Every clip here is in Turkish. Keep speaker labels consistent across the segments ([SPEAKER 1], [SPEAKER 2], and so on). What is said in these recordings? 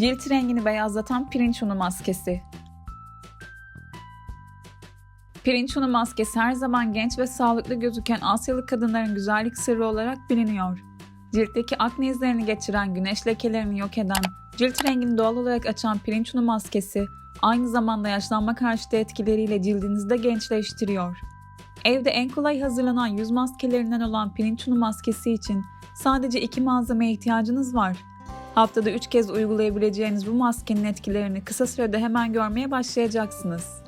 [SPEAKER 1] Cilt rengini beyazlatan pirinç unu maskesi. Pirinç unu maskesi her zaman genç ve sağlıklı gözüken Asyalı kadınların güzellik sırrı olarak biliniyor. Ciltteki akne izlerini geçiren güneş lekelerini yok eden, cilt rengini doğal olarak açan pirinç unu maskesi aynı zamanda yaşlanma karşıtı etkileriyle cildinizi de gençleştiriyor. Evde en kolay hazırlanan yüz maskelerinden olan pirinç unu maskesi için sadece iki malzemeye ihtiyacınız var. Haftada 3 kez uygulayabileceğiniz bu maskenin etkilerini kısa sürede hemen görmeye başlayacaksınız.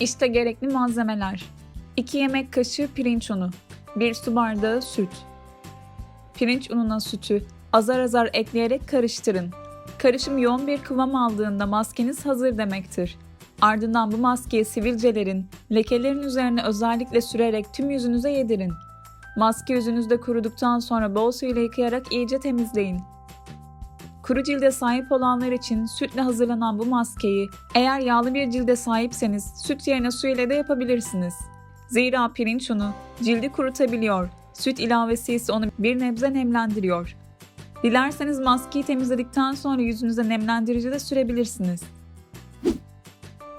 [SPEAKER 1] İşte gerekli malzemeler. 2 yemek kaşığı pirinç unu, 1 su bardağı süt. Pirinç ununa sütü azar azar ekleyerek karıştırın. Karışım yoğun bir kıvam aldığında maskeniz hazır demektir. Ardından bu maskeyi sivilcelerin, lekelerin üzerine özellikle sürerek tüm yüzünüze yedirin. Maske yüzünüzde kuruduktan sonra bol suyla yıkayarak iyice temizleyin. Kuru cilde sahip olanlar için sütle hazırlanan bu maskeyi eğer yağlı bir cilde sahipseniz süt yerine su ile de yapabilirsiniz. Zira pirinç unu cildi kurutabiliyor, süt ilavesi ise onu bir nebze nemlendiriyor. Dilerseniz maskeyi temizledikten sonra yüzünüze nemlendirici de sürebilirsiniz.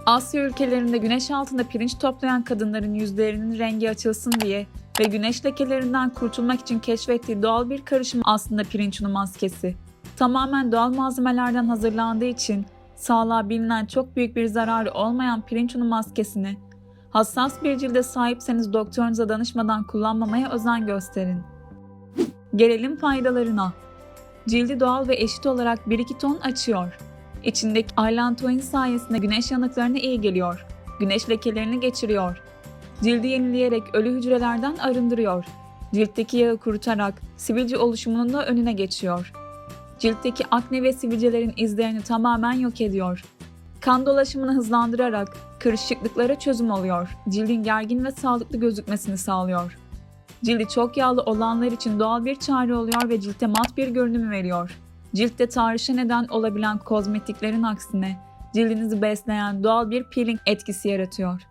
[SPEAKER 1] Asya ülkelerinde güneş altında pirinç toplayan kadınların yüzlerinin rengi açılsın diye ve güneş lekelerinden kurtulmak için keşfettiği doğal bir karışım aslında pirinç unu maskesi. Tamamen doğal malzemelerden hazırlandığı için sağlığa bilinen çok büyük bir zararı olmayan pirinç unu maskesini hassas bir cilde sahipseniz doktorunuza danışmadan kullanmamaya özen gösterin. Gelelim faydalarına. Cildi doğal ve eşit olarak 1-2 ton açıyor. İçindeki allantoin sayesinde güneş yanıklarına iyi geliyor. Güneş lekelerini geçiriyor. Cildi yenileyerek ölü hücrelerden arındırıyor. Ciltteki yağı kurutarak sivilce oluşumunun da önüne geçiyor. Ciltteki akne ve sivilcelerin izlerini tamamen yok ediyor. Kan dolaşımını hızlandırarak kırışıklıklara çözüm oluyor. Cildin gergin ve sağlıklı gözükmesini sağlıyor. Cildi çok yağlı olanlar için doğal bir çare oluyor ve ciltte mat bir görünüm veriyor. Ciltte tahrişe neden olabilen kozmetiklerin aksine cildinizi besleyen doğal bir peeling etkisi yaratıyor.